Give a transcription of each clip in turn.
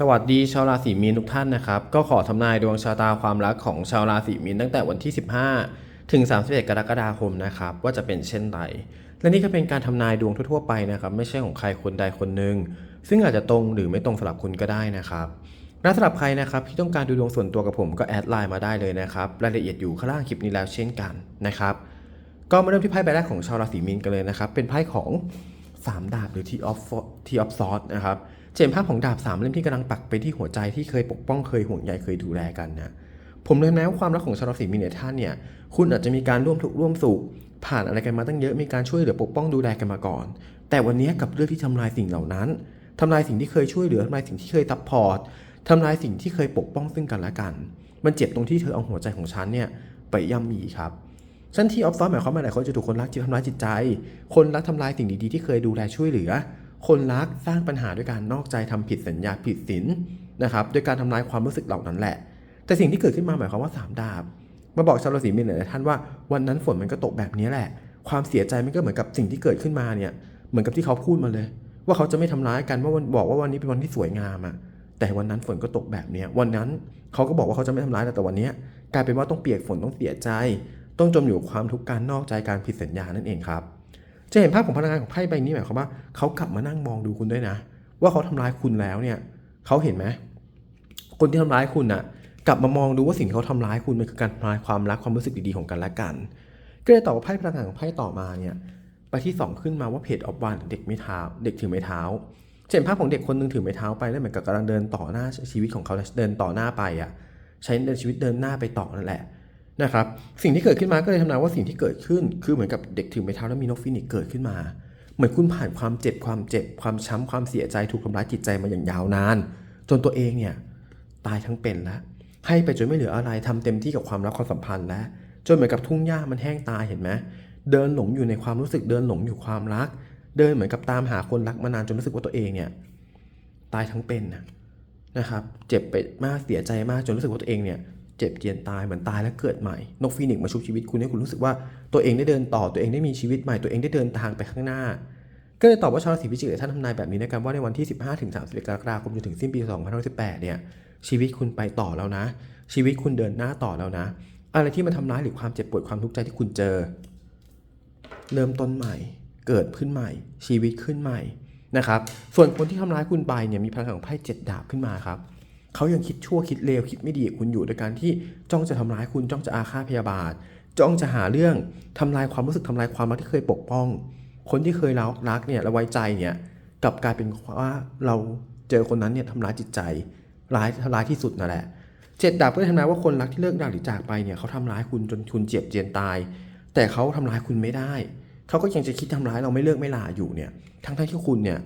สวัสดีชาวราศีมีนทุกท่านนะครับ ก็ขอทำนายดวงชะตาความรักของชาวราศีมีนตั้งแต่วันที่ 15 ถึง 31 กรกฎาคมนะครับ ว่าจะเป็นเช่นไรและนี่ก็เป็นการทำนายดวงทั่วๆไปนะครับ ไม่ใช่ของใครคนใดคนหนึ่งซึ่งอาจจะตรงหรือไม่ตรงสำหรับคุณก็ได้นะครับและสำหรับใครนะครับที่ต้องการดูดวงส่วนตัวกับผมก็แอดไลน์มาได้เลยนะครับรายละเอียดอยู่ข้างล่างคลิปนี้แล้วเช่นกันนะครับ ก็มาเริ่มที่ไพ่ใบแรกของชาวราศีมีนกันเลยนะครับ เป็นไพ่ของ 3 ดาบหรือ T of T of Swords นะครับ จะเห็นภาพของดาบ3เล่มที่กำลังปักไปที่หัวใจที่เคยปกป้องเคยห่วงใยเคยดูแลกันนะผมเลยแม้ว่าความรักของชาวราศีมีนเนี่ยท่านเนี่ย คุณอาจจะมีการร่วมทุกร่วมสุข ผ่านอะไรกันมาตั้งเยอะ มีการช่วยเหลือปกป้องดูแลกันมาก่อน แต่วันนี้กับเรื่องที่ทำลายสิ่งเหล่านั้นทำลายสิ่งที่เคยช่วยเหลือทำลายสิ่งที่เคยซัพพอร์ตทำลายสิ่งที่เคยปกป้องซึ่งกันและกัน มันเจ็บตรงที่เธอเอาหัวใจของฉันเนี่ยไปย่ำยีครับชั้นที่ออฟซอฟหมายความว่าหลายคนจะถูกคนรักจิตทำร้ายจิตใจ คนรักทำลายสิ่งดีๆที่เคยดูแลช่วยเหลือ คนรักสร้างปัญหาด้วยการนอกใจทำผิดสัญญาผิดศีลนะครับด้วยการทำลายความรู้สึกเหล่านั้นแหละ แต่สิ่งที่เกิดขึ้นมาหมายความว่าสามดาบ มาบอกชาวราศีมีนหน่อยท่านว่าวันนั้นฝนมันก็ตกแบบนี้แหละ ความเสียใจมันก็เหมือนกับสิ่งที่เกิดขึ้นมาเนี่ยเหมือนกับที่เขาพูดมาเลย ว่าเขาจะไม่ทำร้ายกันว่าวันบอกว่าวันนี้เป็นวันที่สวยงามอะแต่วันนั้นฝนก็ตกแบบนี้วันนั้นเขาก็บอกว่าเขาจะไม่ทำร้ายแต่วันนี้กลายเป็นว่าต้องเปียกฝนต้องเสียใจ ต้องจมอยู่กับความทุกข์การนอกใจการผิดสัญญานั่นเองครับ จะเห็นภาพของพนักงานของไพ่ใบนี้หมายความว่าเขากลับมานั่งมองดูคุณด้วยนะ ว่าเขาทำร้ายคุณแล้วเนี่ยเขาเห็นไหมคนที่ทำร้ายคุณน่ะ กลับมามองดูว่าสิ่งที่เขาทำร้ายคุณมันคือการทำลายความรักความรู้สึกดีๆของกันและกัน ก็เลยตอบว่าไพ่พลังงานของไพ่ต่อมาเนี่ยไปที่สองขึ้นมาว่าเพจออฟวันเด็กไม่เท้า เด็กถือไม้เท้าจะเห็นภาพของเด็กคนหนึงถือไม้เท้าไปแล้วเหมือนกับกำลังเดินต่อหน้าชีวิตของเขาเดินต่อหน้าไปอะใช้เดินชีวิตเดินหน้าไปต่อนั่นแหละ นะครับสิ่งที่เกิดขึ้นมาก็เลยทำนายว่าสิ่งที่เกิดขึ้น คือเหมือนกับเด็กถือไม้เท้าแล้วมีนกฟินิกซ์เกิดขึ้นมา เหมือนคุณผ่านความเจ็บความเจ็บความช้ำความเสียใจถูกทำร้ายจิตใจมาอย่างยาวนาน จนตัวเองเนี่ยตายทั้งเป็นแล้วให้ไปจนไม่เหลืออะไรทำเต็มที่กับความรักความสัมพันธ์แล้วจนเหมือนกับทุ่งหญ้ามันแห้งตายเห็นไหมเดินหลงอยู่ในความรู้สึกเดินหลงอยู่ความรัก เดินเหมือนกับตามหาคนรักมานานจนรู้สึกว่าตัวเองเนี่ยตายทั้งเป็นนะนะครับ เจ็บไปมากเสียใจมากจนรู้สึกว่าตัวเองเนี่ย เจ็บเจียนตายเหมือนตายแล้วเกิดใหม่ นกฟีนิกซ์มาชุบชีวิตคุณให้คุณรู้สึกว่าตัวเองได้เดินต่อตัวเองได้มีชีวิตใหม่ตัวเองได้เดินทางไปข้างหน้า ก็เลยตอบว่าชาวราศีพิจิกท่านทำนายแบบนี้นะครับว่าในวันที่ 15ถึง30กรกฎาคมจนถึงสิ้นปี2018เนี่ยชีวิตคุณไปต่อแล้วนะ ชีวิตคุณเดินหน้าต่อแล้วนะ อะไรที่มันทำร้ายหรือความเจ็บปวดความทุกข์ใจที่คุณเจอ เริ่มต้นใหม่ เกิดขึ้นใหม่ ชีวิตขึ้นใหม่นะครับส่วนคนที่ทำร้ายคุณไปเนี่ยมีพลังของไพ่เจ็ดดาบขึ้นมาครับ เขายังคิดชั่วคิดเลวคิดไม่ดีคุณอยู่โดยการที่จ้องจะทำร้ายคุณจ้องจะอาฆาตพยาบาท จ้องจะหาเรื่องทำลายความรู้สึกทำลายความรักที่เคยปกป้อง คนที่เคยรักรักเนี่ยและไว้ใจเนี่ยกลับกลายเป็นว่าเราเจอคนนั้นเนี่ยทำร้ายจิตใจ ร้ายทำร้ายที่สุดนั่นแหละเจ็ดดาบก็ทำนายว่าคนรักที่เลิกราหรือจากไปเนี่ยเขาทำร้ายคุณจนคุณเจ็บเจียนตาย แต่เขาทำร้ายคุณไม่ได้ เขาก็ยังจะคิดทำร้ายเราไม่เลิกไม่ลาอยู่เนี่ย ทั้งๆที่คุณเนี่ย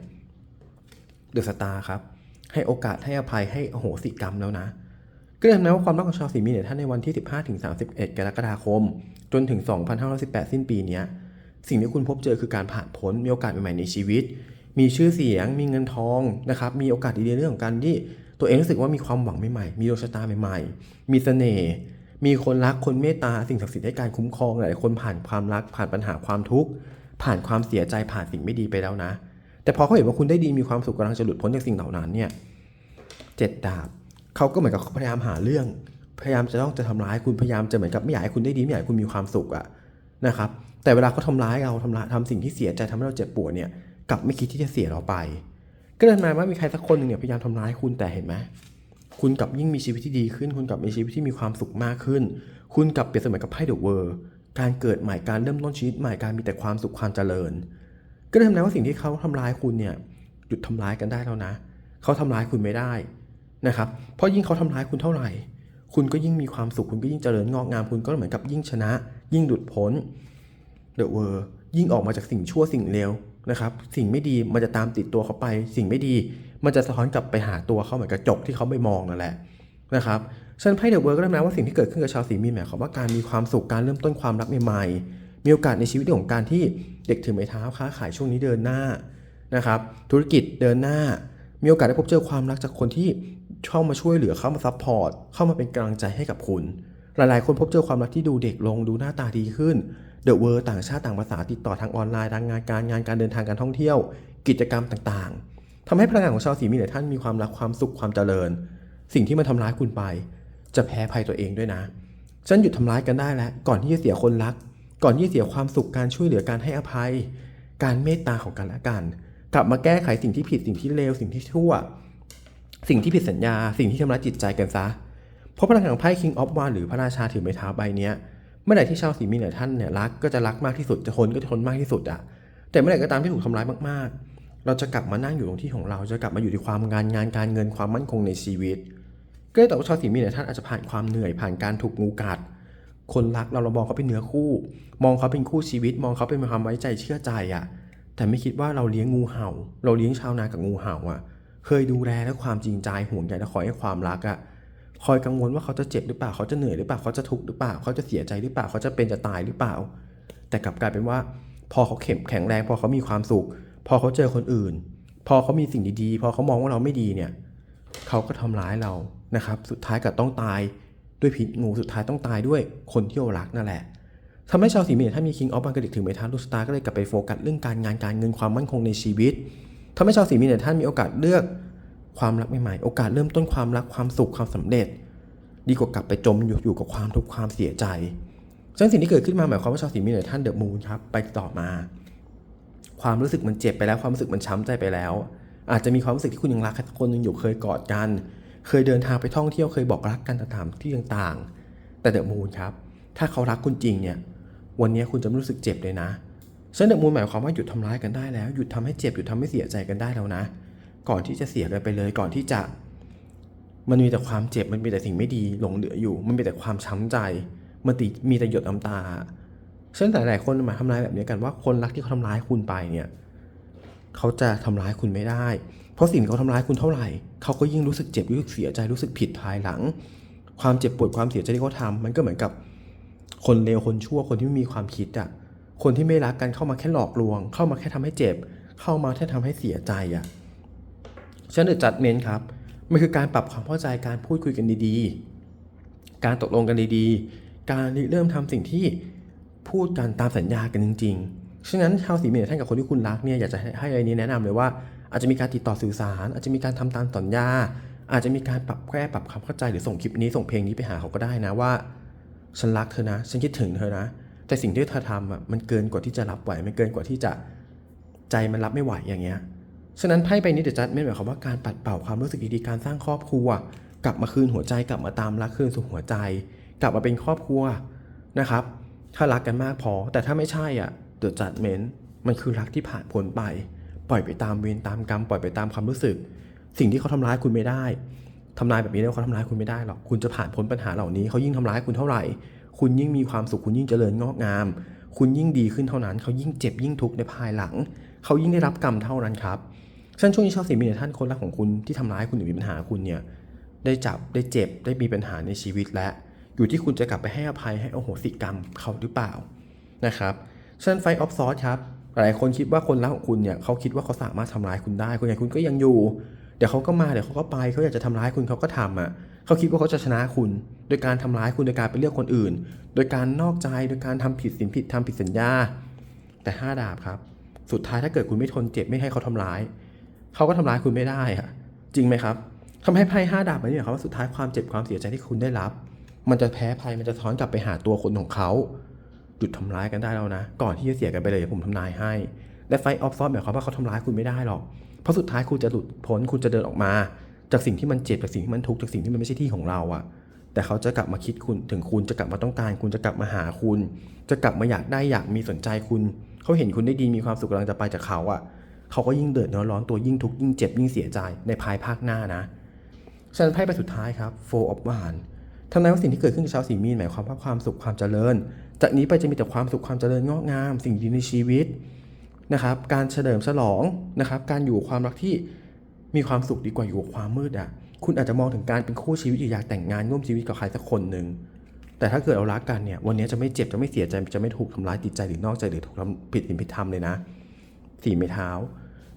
เดอะสตาร์ครับ ให้โอกาสให้อภัยให้อโหสิกรรมแล้วนะ ก็เลยทำให้ว่าความรักของชาวสีมีเนี่ยท่านในวันที่ 15ถึง31 กรกฎาคม จนถึง 2518 สิ้นปีเนี้ยสิ่งที่คุณพบเจอคือการผ่านพ้นมีโอกาสใหม่ๆในชีวิต มีชื่อเสียง มีเงินทองนะครับมีโอกาสดีๆเรื่องของการที่ตัวเองรู้สึกว่ามีความหวังใหม่ๆ มีดวงชะตาใหม่ๆ มีเสน่ห์ มีคนรัก คนเมตตา สิ่งศักดิ์สิทธิ์ให้การคุ้มครอง หลายคนผ่านความรัก ผ่านปัญหาความทุกข์ ผ่านความเสียใจ ผ่านสิ่งไม่ดีไปแล้วนะ แต่พอเขาเห็นว่าคุณได้ดีมีความสุขกำลังจะหลุดพ้นจากสิ่งเหล่านั้นเนี่ยเจ็ดดาบเขาก็เหมือนกับพยายามหาเรื่อง พยายามจะต้องจะทำร้ายคุณพยายามจะเหมือนกับไม่อยากให้คุณได้ดีไม่อยากให้คุณมีความสุขอะนะครับ แต่เวลาเขาทำร้ายเราทำร้ายทำสิ่งที่เสียใจทำให้เราเจ็บปวดเนี่ยกลับไม่คิดที่จะเสียเราไป ก็เลยหมายว่ามีใครสักคนหนึ่งเนี่ยพยายามทำร้ายคุณแต่เห็นไหมคุณกลับยิ่งมีชีวิตที่ดีขึ้น คุณกลับมีชีวิตที่มีความสุขมากขึ้น คุณกลับเปรียบเสมือนกับไพ่เดอะเวิร์การเกิดใหม่การเริ่มต้นชีวิตใหม่การมีแต่ความสุขความเจริญ ก็เลยทำให้ว่าสิ่งที่เขาทำร้ายคุณเนี่ยหยุดทำร้ายกันได้แล้วนะ เขาทำร้ายคุณไม่ได้นะครับ เพราะยิ่งเขาทำร้ายคุณเท่าไหร่ คุณก็ยิ่งมีความสุขคุณก็ยิ่งเจริญงอกงามคุณก็เหมือนกับยิ่งชนะ ยิ่งหลุดพ้นเดอะเวอร์ยิ่งออกมาจากสิ่งชั่วสิ่งเลวนะครับสิ่งไม่ดีมันจะตามติดตัวเขาไป สิ่งไม่ดีมันจะสะท้อนกลับไปหาตัวเขาเหมือนกระจกที่เขาไม่มองนั่นแหละนะครับฉันไพ่เดอะเวอร์ก็ได้แม้ว่าสิ่งที่เกิดขึ้นกับชาวสีมีนหมายความว่าการมีความสุขการเริ่มต้นความรักใหม่ๆ มีโอกาสในชีวิตของการที่เด็กถือไม้เท้าค้าขายช่วงนี้เดินหน้านะครับ ธุรกิจเดินหน้า มีโอกาสได้พบเจอความรักจากคนที่เข้ามาช่วยเหลือเข้ามาซัพพอร์ตเข้ามาเป็นกำลังใจให้กับคุณ หลายๆ คนพบเจอความรักที่ดูเด็กลงดูหน้าตาดีขึ้นเดอะเวอร์ต่างชาติต่างภาษาติดต่อทางออนไลน์ทางงานการงานการเดินทางการท่องเที่ยว กิจกรรมต่างๆทำให้พลังงานของชาวสีมีหลายท่านมีความรักความสุขความเจริญ สิ่งที่มันทำร้ายคุณไป จะแพ้ภัยตัวเองด้วยนะฉันหยุดทำร้ายกันได้แล้วก่อนที่จะเสียคนรัก ก่อนที่จะเสียความสุขการช่วยเหลือการให้อภัย การเมตตาของกันและกัน กลับมาแก้ไขสิ่งที่ผิดสิ่งที่เลวสิ่งที่ชั่ว สิ่งที่ผิดสัญญา สิ่งที่ทำร้ายจิตใจกันซะเพราะพลังของไพ่ King of Wands หรือพระราชาถือไม้เท้าใบนี้เมื่อไหร่ที่ชาวสีมีนหลายท่านเนี่ยรักก็จะรักมากที่สุดจะทนก็จะทนมากที่สุดอะแต่เมื่อไหร่ก็ตามที่ถูกทำร้ายมากๆ เราจะกลับมานั่งอยู่ตรงที่ของเราจะกลับมาอยู่ที่ความงานงานการเงินความมั่นคงในชีวิตก็เลยแต่ว่าชาวสีมีนหลายท่านอาจจะผ่านความเหนื่อยผ่านการถูกงูกัด คนรักเราเรามองเขาเป็นเนื้อคู่ มองเขาเป็นคู่ชีวิต มองเขาเป็นความไว้ใจเชื่อใจอะแต่ไม่คิดว่าเราเลี้ยงงูเห่า เราเลี้ยงชาวนากับงูเห่าอะเคยดูแลและความจริงใจห่วงใยและคอยให้ความรักอะคอยกังวลว่าเขาจะเจ็บหรือเปล่าเขาจะเหนื่อยหรือเปล่าเขาจะทุกข์หรือเปล่าเขาจะเสียใจหรือเปล่าเขาจะเป็นจะตายหรือเปล่า แต่กลับกลายเป็นว่า พอเขาเข้มแข็งแรง พอเขามีความสุข พอเขาเจอคนอื่น พอเขามีสิ่งดีๆ พอเขามองว่าเราไม่ดีเนี่ย เขาก็ทำร้ายเรานะครับ สุดท้ายก็ต้องตาย ด้วยพิษงูสุดท้ายต้องตายด้วยคนที่เรารักนั่นแหละทำให้ชาวสีเมษถ้ามีคิงออฟบังกระดิกถึงเมทัลลูสตาร์ก็เลยกลับไปโฟกัสเรื่องการงานการเงินความมั่นคงในชีวิตทำให้ชาวสีเมษท่านมีโอกาสเลือกความรักใหม่ๆ โอกาสเริ่มต้นความรักความสุขความสำเร็จ ดีกว่ากลับไปจมอยู่อยู่กับความทุกข์ความเสียใจ ซึ่งสิ่งที่เกิดขึ้นมาหมายความว่าชาวสีมีนท่านเดอะมูนครับไปต่อมา ความรู้สึกมันเจ็บไปแล้วความรู้สึกมันช้ำใจไปแล้ว อาจจะมีความรู้สึกที่คุณยังรักใครสักคนหนึงอยู่เคยกอดกัน เคยเดินทางไปท่องเที่ยวเคยบอกรักกันตามที่ต่างๆ แต่เดอะมูนครับ ถ้าเขารักคุณจริงเนี่ย วันนี้คุณจะไม่รู้สึกเจ็บเลยนะซึ่งเดอะมูนหมายความว่าหยุดทำร้ายกันได้แล้ว หยุดทำให้เจ็บหยุดทำให้เสียใจกันได้แล้วนะ ก่อนที่จะเสียกันไปเลย ก่อนที่จะ มันมีแต่ความเจ็บ มันมีแต่สิ่งไม่ดีหลงเหลืออยู่ มันมีแต่ความช้ำใจ มันติมีแต่หยดน้ำตาซึ่งหลายๆคนมาทำร้ายแบบนี้กันว่าคนรักที่เขาทำร้ายคุณไปเนี่ย เขาจะทำร้ายคุณไม่ได้ เพราะสิ่งเขาทำร้ายคุณเท่าไหร่ เขาก็ยิ่งรู้สึกเจ็บรู้สึกเสียใจรู้สึกผิดภายหลัง ความเจ็บปวดความเสียใจที่เขาทำมันก็เหมือนกับคนเลวคนชั่วคนที่ไม่มีความคิดอะคนที่ไม่รักกันเข้ามาแค่หลอกลวง เข้ามาแค่ทำให้เจ็บ เข้ามาแค่ทำให้เสียใจอะฉะนั้นเดอะจัดเมนครับมันคือการปรับความเข้าใจการพูดคุยกันดีๆ การตกลงกันดีๆ การเริ่มทำสิ่งที่พูดกันตามสัญญากันจริง ๆ ฉะนั้นชาวสีเมษท่านกับคนที่คุณรักเนี่ยอยากจะให้อะไรนี้แนะนำเลยว่า อาจจะมีการติดต่อสื่อสาร อาจจะมีการทำตามสัญญา อาจจะมีการปรับแก้ปรับความเข้าใจหรือส่งคลิปนี้ส่งเพลงนี้ไปหาเขาก็ได้นะว่า ฉันรักเธอนะ ฉันคิดถึงเธอนะ แต่สิ่งที่เธอทำอะมันเกินกว่าที่จะรับไหวมันเกินกว่าที่จะใจมันรับไม่ไหวอย่างเงี้ยฉะนั้นไพ่ใบนี้เดี๋ยวจัดไม่หมายความว่าการปัดเป่าความรู้สึกดีๆการสร้างครอบครัว กลับมาคืนหัวใจกลับมาตามรักคืนสู่หัวใจ กลับมาเป็นครอบครัวนะครับ ถ้ารักกันมากพอ แต่ถ้าไม่ใช่อะเดี๋ยวจัดเมนมันคือรักที่ผ่านพ้นไป ปล่อยไปตามเวรตามกรรมปล่อยไปตามความรู้สึก สิ่งที่เขาทำร้ายคุณไม่ได้ทำลายแบบนี้แล้วเขาทำร้ายคุณไม่ได้หรอก คุณจะผ่านพ้นปัญหาเหล่านี้เขายิ่งทำร้ายคุณเท่าไหร่ คุณยิ่งมีความสุขคุณยิ่งเจริญงอกงาม คุณยิ่งดีขึ้นเท่านั้น เขายิ่งเจ็บยิ่งทุกข์ในภายหลัง เขายิ่งได้รับกรรมเท่านั้นครับฉันช่วงนี้ชาวสีมีนท่านคนรักของคุณที่ทำร้ายคุณหรือมีปัญหาคุณเนี่ยได้จับได้เจ็บได้มีปัญหาในชีวิตและ อยู่ที่คุณจะกลับไปให้อภัยให้อโหสิกรรมเขาหรือเปล่านะครับฉะนั้นไฟออฟซอสครับ หลายคนคิดว่าคนรักของคุณเนี่ยเขาคิดว่าเขาสามารถทำร้ายคุณได้คุณไงคุณก็ยังอยู่ เดี๋ยวเขาก็มาเดี๋ยวเขาก็ไปเขาอยากจะทำร้ายคุณเขาก็ทำอะเขาคิดว่าเขาจะชนะคุณ โดยการทำร้ายคุณโดยการไปเลือกคนอื่น โดยการนอกใจโดยการทำผิดศีลผิดทำผิดสัญญา แต่ห้าดาบครับ สุดท้ายถ้าเกิดคุณไม่ทนเจ็บไม่ให้เขาทำร้ายเขาก็ทำร้ายคุณไม่ได้อะจริงไหมครับทำให้ไพ่ห้าดาบมันนี่หมายความว่าสุดท้ายความเจ็บความเสียใจที่คุณได้รับ มันจะแพ้ภัยมันจะท้อนกลับไปหาตัวคนของเขา หยุดทำร้ายกันได้แล้วนะ ก่อนที่จะเสียกันไปเลยผมทำนายให้ และไฟออฟซอฟหมายความว่าเขาทำร้ายคุณไม่ได้หรอก เพราะสุดท้ายคุณจะหลุดพ้นคุณจะเดินออกมา จากสิ่งที่มันเจ็บจากสิ่งที่มันทุกข์จากสิ่งที่มันไม่ใช่ที่ของเราอะแต่เขาจะกลับมาคิดคุณถึงคุณจะกลับมาต้องการ คุณจะกลับมาหาคุณ จะกลับมาอยากได้อยากมีสนใจคุณ เขาเห็นคุณได้ดีมีความสุขกำลังจะไปจากเขาอะเขาก็ยิ่งเดือดร้อนตัวยิ่งทุกข์ยิ่งเจ็บยิ่งเสียใจในภายภาคหน้านะฉะนั้นไพ่ใบสุดท้ายครับ Four of Wands ทำนายว่าสิ่งที่เกิดขึ้นกับชาวสีมีนหมายความว่าความสุขความเจริญ จากนี้ไปจะมีแต่ความสุขความเจริญงอกงาม สิ่งดีในชีวิตนะครับ การเฉลิมฉลองนะครับ การอยู่ความรักที่มีความสุขดีกว่าอยู่กับความมืดอะ คุณอาจจะมองถึงการเป็นคู่ชีวิตอยู่อยากแต่งงานร่วมชีวิตกับใครสักคนหนึ่งแต่ถ้าเกิดเรารักกันเนี่ยวันนี้จะไม่เจ็บจะไม่เสียใจจะไม่ถูกทำร้ายจิตใจหรือนอกใจหรือถูกทำผิดศีลผิดธรรมเลยนะสี่ไม้เท้า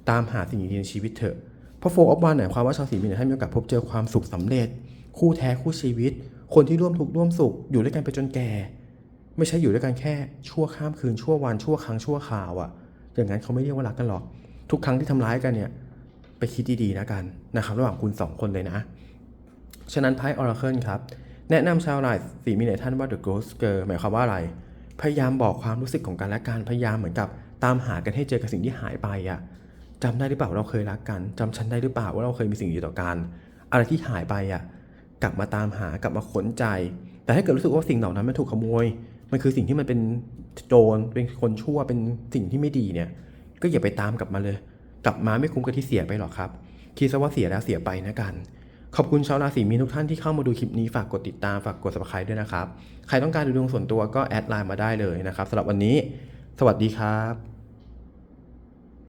ตามหาสิ่งดีในชีวิตเถอะเพราะโฟออฟวันหมายความว่าชาวสีมีนท่านมีโอกาสพบเจอความสุขสำเร็จ คู่แท้คู่ชีวิต คนที่ร่วมทุกข์ร่วมสุขอยู่ด้วยกันไปจนแก่ ไม่ใช่อยู่ด้วยกันแค่ชั่วข้ามคืนชั่ววันชั่วครั้งชั่วคราวอะอย่างนั้นเขาไม่เรียกว่ารักกันหรอก ทุกครั้งที่ทำร้ายกันเนี่ย ไปคิดดีๆนะกันนะครับระหว่างคุณสองคนเลยนะ ฉะนั้นไพ่ Oracle ครับ แนะนำชาวราศีมีนในท่านว่า The Ghost Girl หมายความว่าอะไร พยายามบอกความรู้สึกของกันและกันพยายามเหมือนกับตามหากันให้เจอกับสิ่งที่หายไปอะจำได้หรือเปล่าเราเคยรักกันจำฉันได้หรือเปล่าว่าเราเคยมีสิ่งดีต่อกัน อะไรที่หายไปอะกลับมาตามหากลับมาค้นใจ แต่ถ้าเกิดรู้สึกว่าสิ่งเหล่านั้นมันถูกขโมย มันคือสิ่งที่มันเป็นโจรเป็นคนชั่วเป็นสิ่งที่ไม่ดีเนี่ย ก็อย่าไปตามกลับมาเลย กลับมาไม่คุ้มกับที่เสียไปหรอกครับคิดซะว่าเสียแล้วเสียไปนะกัน ขอบคุณชาวราศีมีนทุกท่านที่เข้ามาดูคลิปนี้ฝากกดติดตามฝากกด subscribe ด้วยนะครับ ใครต้องการดูดวงส่วนตัวก็แอดไลน์มาได้เลยนะครับสำหรับวันนี้ สวัสดีครับ